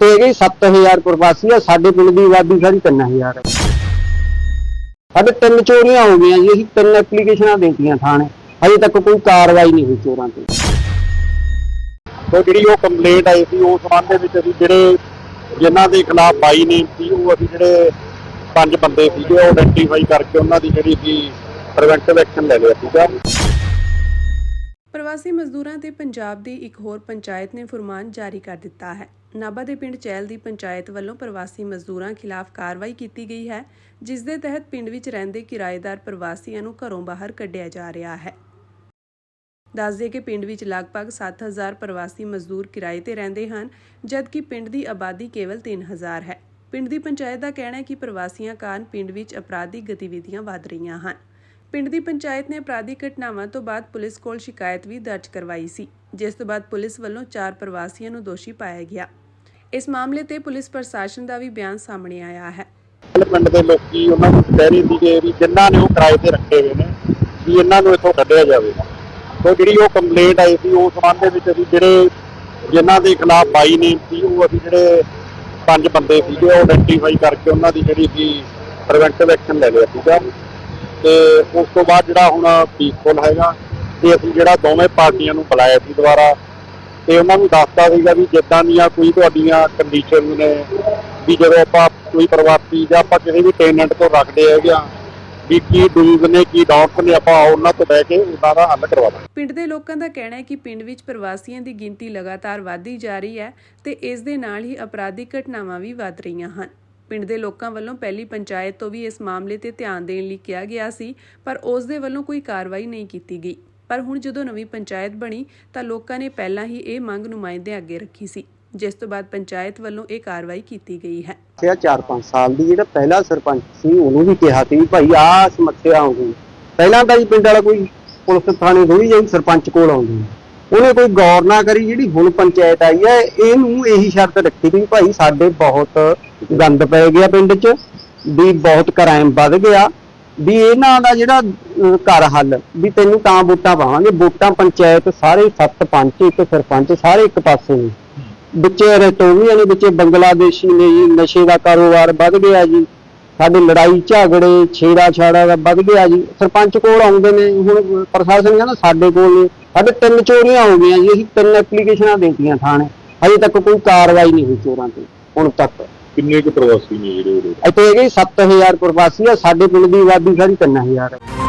ਤੇ ਹੈਗੇ 7000 ਪ੍ਰਵਾਸੀ ਆ, ਸਾਡੇ ਪਿੰਡ ਦੀ ਆਬਾਦੀ ਸਾਰੀ 3000 ਹੈ ਸਾਡੇ ਤਿੰਨ ਚੋਰੀਆਂ ਹੋ ਗਈਆਂ ਜੀ, ਅਸੀਂ ਤਿੰਨ ਐਪਲੀਕੇਸ਼ਨਾਂ ਦੇਤੀਆਂ ਥਾਣੇ। ਹਜੇ ਤੱਕ ਕੋਈ ਕਾਰਵਾਈ ਨਹੀਂ ਹੋਈ ਚੋਰਾਂ ਤੇ। ਤੇ ਜਿਹੜੀ ਉਹ ਕੰਪਲੇਂਟ ਆਈ ਸੀ, ਉਸ ਸੰਬੰਧ ਦੇ ਵਿੱਚ ਅਸੀਂ ਜਿਹੜੇ ਜਿਨ੍ਹਾਂ ਦੇ ਖਿਲਾਫ ਬਾਈ ਨੇ ਸੀ, ਉਹ ਅਸੀਂ ਜਿਹੜੇ ਪੰਜ ਬੰਦੇ ਸੀਗੇ, ਉਹ ਆਇਡੈਂਟੀਫਾਈ ਕਰਕੇ ਉਹਨਾਂ ਦੀ ਜਿਹੜੀ ਸੀ ਪ੍ਰੀਵੈਂਟਿਵ ਐਕਸ਼ਨ ਲੈ ਲਿਆ ਸੀਗਾ। ਪ੍ਰਵਾਸੀ ਮਜ਼ਦੂਰਾਂ ਤੇ ਪੰਜਾਬ ਦੀ ਇੱਕ ਹੋਰ ਪੰਚਾਇਤ ਨੇ ਫਰਮਾਨ ਜਾਰੀ ਕਰ ਦਿੱਤਾ ਹੈ। ਨਾਭਾ ਦੇ ਪਿੰਡ ਚੈਲ ਦੀ ਪੰਚਾਇਤ ਵੱਲੋਂ ਪ੍ਰਵਾਸੀ ਮਜ਼ਦੂਰਾਂ ਖਿਲਾਫ ਕਾਰਵਾਈ ਕੀਤੀ ਗਈ ਹੈ, ਜਿਸ ਦੇ ਤਹਿਤ ਪਿੰਡ ਵਿੱਚ ਰਹਿੰਦੇ ਕਿਰਾਏਦਾਰ ਪ੍ਰਵਾਸੀਆਂ ਨੂੰ ਘਰੋਂ ਬਾਹਰ ਕੱਢਿਆ ਜਾ ਰਿਹਾ ਹੈ। ਦੱਸਦੇ ਕਿ ਪਿੰਡ ਵਿੱਚ ਲਗਭਗ 7000 ਪ੍ਰਵਾਸੀ ਮਜ਼ਦੂਰ ਕਿਰਾਏ ਤੇ ਰਹਿੰਦੇ ਹਨ, ਜਦਕਿ ਪਿੰਡ ਦੀ ਆਬਾਦੀ ਕੇਵਲ 3000 ਹੈ। ਪਿੰਡ ਦੀ ਪੰਚਾਇਤ ਦਾ ਕਹਿਣਾ ਹੈ ਕਿ ਪ੍ਰਵਾਸੀਆਂ ਕਾਰਨ ਪਿੰਡ ਵਿੱਚ ਅਪਰਾਧਿਕ ਗਤੀਵਿਧੀਆਂ ਵੱਧ ਰਹੀਆਂ ਹਨ। ਪਿੰਡ ਦੀ ਪੰਚਾਇਤ ਨੇ ਅਪਰਾਧਿਕ ਘਟਨਾਵਾਂ ਤੋਂ ਬਾਅਦ ਪੁਲਿਸ ਕੋਲ ਸ਼ਿਕਾਇਤ ਵੀ ਦਰਜ ਕਰਵਾਈ ਸੀ, ਜਿਸ ਤੋਂ ਬਾਅਦ ਪੁਲਿਸ ਵੱਲੋਂ ਚਾਰ ਪ੍ਰਵਾਸੀਆਂ ਨੂੰ ਦੋਸ਼ੀ ਪਾਇਆ ਗਿਆ। ਇਸ ਮਾਮਲੇ ਤੇ ਪੁਲਿਸ ਪ੍ਰਸ਼ਾਸਨ ਦਾ ਵੀ ਬਿਆਨ ਸਾਹਮਣੇ ਆਇਆ ਹੈ। ਪਿੰਡ ਦੇ ਲੋਕੀ ਉਹਨਾਂ ਨੂੰ ਕਹਿ ਰਹੇ ਸੀਗੇ ਵੀ ਜਿਨ੍ਹਾਂ ਨੇ ਉਹ ਕਿਰਾਏ ਤੇ ਰੱਖੇ ਹੋਏ ਨੇ, ਵੀ ਇਹਨਾਂ ਨੂੰ ਇੱਥੋਂ ਕੱਢਿਆ ਜਾਵੇ। ਤੇ ਜਿਹੜੀ ਉਹ ਕੰਪਲੇਂਟ ਆਈ ਸੀ, ਉਸ ਸੰਬੰਧ ਦੇ ਵਿੱਚ ਅਸੀਂ ਜਿਹੜੇ ਜਿਨ੍ਹਾਂ ਦੇ ਖਿਲਾਫ ਬਾਈ ਨੇਮ ਸੀ, ਉਹ ਅਸੀਂ ਜਿਹੜੇ ਪੰਜ ਬੰਦੇ ਸੀਗੇ, ਉਹ ਆਇਡੈਂਟੀਫਾਈ ਕਰਕੇ ਉਹਨਾਂ ਦੀ ਜਿਹੜੀ ਸੀ ਪ੍ਰੀਵੈਂਟਿਵ ਐਕਸ਼ਨ ਲੈ ਲਿਆ ਸੀਗਾ। ਤੇ ਉਸ ਤੋਂ ਬਾਅਦ ਜਿਹੜਾ ਹੁਣ ਪੀਸਫੁਲ ਹੈਗਾ ਤੇ ਅਸੀਂ ਜਿਹੜਾ ਦੋਵੇਂ ਪਾਰਟੀਆਂ ਨੂੰ ਬੁਲਾਇਆ ਸੀ ਦੁਬਾਰਾ ਤੇ ਉਹਨਾਂ ਨੂੰ ਦੱਸਤਾ ਸੀਗਾ ਵੀ ਜਿੱਦਾਂ ਦੀਆਂ ਕੋਈ ਤੁਹਾਡੀਆਂ ਕੰਡੀਸ਼ਨ ਨੇ ਵੀ ਜਦੋਂ ਆਪਾਂ ਕੋਈ ਪ੍ਰਵਾਸੀ ਜਾਂ ਆਪਾਂ ਕਿਸੇ ਵੀ ਟੈਨੈਂਟ ਤੋਂ ਰੱਖਦੇ ਹੈਗੇ ਆ ਵੀ ਕੀ ਡੂਜ਼ ਨੇ ਕੀ ਡਾਊਟਸ ਨੇ ਆਪਾਂ ਉਹਨਾਂ ਤੋਂ ਬਹਿ ਕੇ ਉਹਨਾਂ ਦਾ ਹੱਲ ਕਰਵਾ ਦਾਂਗੇ। ਪਿੰਡ ਦੇ ਲੋਕਾਂ ਦਾ ਕਹਿਣਾ ਹੈ ਕਿ ਪਿੰਡ ਵਿੱਚ ਪ੍ਰਵਾਸੀਆਂ ਦੀ ਗਿਣਤੀ ਲਗਾਤਾਰ ਵਧਦੀ ਜਾ ਰਹੀ ਹੈ ਤੇ ਇਸ ਦੇ ਨਾਲ ਹੀ ਅਪਰਾਧਿਕ ਘਟਨਾਵਾਂ ਵੀ ਵਧ ਰਹੀਆਂ ਹਨ। ਪਿੰਡ ਦੇ ਲੋਕਾਂ ਵੱਲੋਂ ਪਹਿਲੀ ਪੰਚਾਇਤ ਤੋਂ ਵੀ ਇਸ ਮਾਮਲੇ ਤੇ ਧਿਆਨ ਦੇਣ ਲਈ ਕਿਹਾ ਗਿਆ ਸੀ, ਪਰ ਉਸ ਦੇ ਵੱਲੋਂ ਕੋਈ ਕਾਰਵਾਈ ਨਹੀਂ ਕੀਤੀ ਗਈ। ਪਰ ਹੁਣ ਜਦੋਂ ਨਵੀਂ ਪੰਚਾਇਤ ਬਣੀ, ਤਾਂ ਲੋਕਾਂ ਨੇ ਪਹਿਲਾਂ ਹੀ ਇਹ ਮੰਗ ਨੁਮਾਇੰਦੇ ਅੱਗੇ ਰੱਖੀ ਸੀ, ਜਿਸ ਤੋਂ ਬਾਅਦ ਪੰਚਾਇਤ ਵੱਲੋਂ ਇਹ ਕਾਰਵਾਈ ਕੀਤੀ ਗਈ ਹੈ। ਸਿਆ 4-5 ਸਾਲ ਦੀ ਜਿਹੜਾ ਪਹਿਲਾ ਸਰਪੰਚ ਸੀ, ਉਹਨੂੰ ਵੀ ਕਿਹਾ ਸੀ ਭਾਈ ਆਹ ਸਮੱਸਿਆ ਆਉਂਦੀ ਪਹਿਲਾਂ ਤਾਂ ਜੀ ਪਿੰਡ ਵਾਲਾ ਕੋਈ ਪੁਲਿਸ ਥਾਣੇ ਥੋੜੀ ਜਿਹੀ ਸਰਪੰਚ ਕੋਲ ਆਉਂਦੀ ਉਹਨੇ ਕੋਈ ਗੌਰ ਨਾ ਕਰੀ ਜਿਹੜੀ ਹੁਣ ਪੰਚਾਇਤ ਆਈ ਹੈ, ਇਹਨੂੰ ਇਹੀ ਸ਼ਰਤ ਰੱਖੀ ਵੀ ਭਾਈ ਸਾਡੇ ਬਹੁਤ ਗੰਦ ਪੈ ਗਿਆ ਪਿੰਡ 'ਚ, ਵੀ ਬਹੁਤ ਕ੍ਰਾਈਮ ਵੱਧ ਗਿਆ, ਵੀ ਇਹਨਾਂ ਦਾ ਜਿਹੜਾ ਘਰ ਹੱਲ, ਵੀ ਤੈਨੂੰ ਤਾਂ ਵੋਟਾਂ ਪਾਵਾਂਗੇ, ਵੋਟਾਂ ਪੰਚਾਇਤ ਸਾਰੇ ਸੱਤ ਪੰਚ ਇੱਕ ਸਰਪੰਚ ਸਾਰੇ ਇੱਕ ਪਾਸੇ ਨੇ। ਬੱਚੇ ਰਟੋਵੀਆਂ ਨੇ, ਵਿੱਚੇ ਬੰਗਲਾਦੇਸ਼ੀ ਨੇ ਜੀ, ਨਸ਼ੇ ਦਾ ਕਾਰੋਬਾਰ ਵੱਧ ਗਿਆ ਜੀ। ਸਾਡੇ ਲੜਾਈ ਝਗੜੇ ਛੇੜਾ ਛਾੜਾ ਦਾ ਵੱਧ ਗਿਆ ਜੀ। ਸਰਪੰਚ ਕੋਲ ਆਉਂਦੇ ਨੇ, ਹੁਣ ਪ੍ਰਸ਼ਾਸਨ ਕਹਿੰਦਾ ਸਾਡੇ ਕੋਲ ਨੇ। ਸਾਡੇ ਤਿੰਨ ਚੋਰੀਆਂ ਹੋ ਗਈਆਂ ਜੀ, ਅਸੀਂ ਤਿੰਨ ਐਪਲੀਕੇਸ਼ਨਾਂ ਦੇਤੀਆਂ ਥਾਣੇ। ਹਜੇ ਤੱਕ ਕੋਈ ਕਾਰਵਾਈ ਨਹੀਂ ਹੋਈ ਚੋਰਾਂ ਤੇ, ਹੁਣ ਤੱਕ। ਕਿੰਨੇ ਕੁ ਪ੍ਰਵਾਸੀ ਨੇ ਜਿਹੜੇ ਇੱਥੇ ਹੈਗੇ 7000 ਪ੍ਰਵਾਸੀ ਆ, ਸਾਡੇ ਪਿੰਡ ਦੀ ਆਬਾਦੀ ਸਾਰੀ 3000 ਹੈ